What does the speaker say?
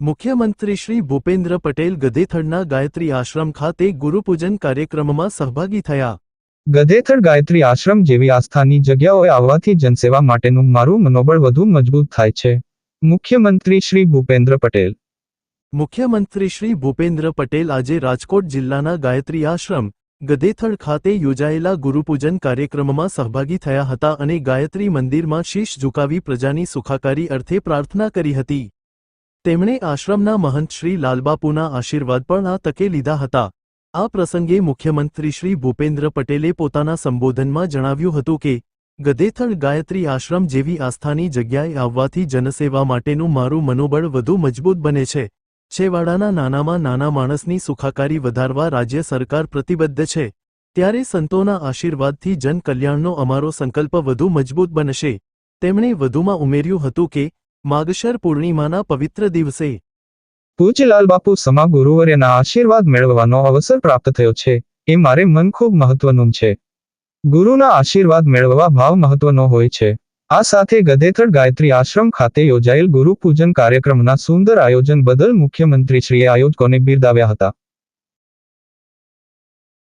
મુખ્યમંત્રી શ્રી ભૂપેન્દ્ર પટેલ ગધેથડના ગાયત્રી આશ્રમ ખાતે ગુરુપૂજન કાર્યક્રમમાં સહભાગી થયા. ગધેથડ ગાયત્રી આશ્રમ જેવી આસ્થાની જગ્યાઓએ આવવાથી જનસેવા માટેનું મારું મનોબળ વધુ મજબૂત થાય છે. મુખ્યમંત્રી શ્રી ભૂપેન્દ્ર પટેલ. મુખ્યમંત્રી શ્રી ભૂપેન્દ્ર પટેલ આજે રાજકોટ જિલ્લાના ગાયત્રી આશ્રમ ગધેથડ ખાતે યોજાયેલા ગુરુપૂજન કાર્યક્રમમાં સહભાગી થયા હતા અને ગાયત્રી મંદિરમાં શીશ ઝુકાવી પ્રજાની સુખાકારી અર્થે પ્રાર્થના કરી હતી. તેમણે આશ્રમના મહંત શ્રી લાલબાપુના આશીર્વાદ પણ આ તકે લીધા હતા. આ પ્રસંગે મુખ્યમંત્રી શ્રી ભૂપેન્દ્ર પટેલે પોતાના સંબોધનમાં જણાવ્યું હતું કે ગદેથળ ગાયત્રી આશ્રમ જેવી આસ્થાની જગ્યાએ આવવાથી જનસેવા માટેનું મારું મનોબળ વધુ મજબૂત બને છે. છેવાડાના નાનામાં નાના માણસની સુખાકારી વધારવા રાજ્ય સરકાર પ્રતિબદ્ધ છે. ત્યારે સંતોના આશીર્વાદથી જનકલ્યાણનો અમારો સંકલ્પ વધુ મજબૂત બનશે. તેમણે વધુમાં ઉમેર્યું હતું કે માગશર પૂર્ણિમાના પવિત્ર દિવસે. પૂજ્યલાલ બાપુ સમા ગુરુવર્યના આશીર્વાદ મેળવવાનો અવસર પ્રાપ્ત થયો છે. એ મારે મન ખૂબ મહત્વનું છે. ગુરુના આશીર્વાદ મેળવવા ભાવ મહત્વનો હોય છે. આ સાથે ગધેથળ ગાયત્રી આશ્રમ ખાતે યોજાયેલ ગુરુ પૂજન કાર્યક્રમના સુંદર આયોજન બદલ મુખ્યમંત્રીશ્રીએ આયોજકોને બિરદાવ્યા હતા.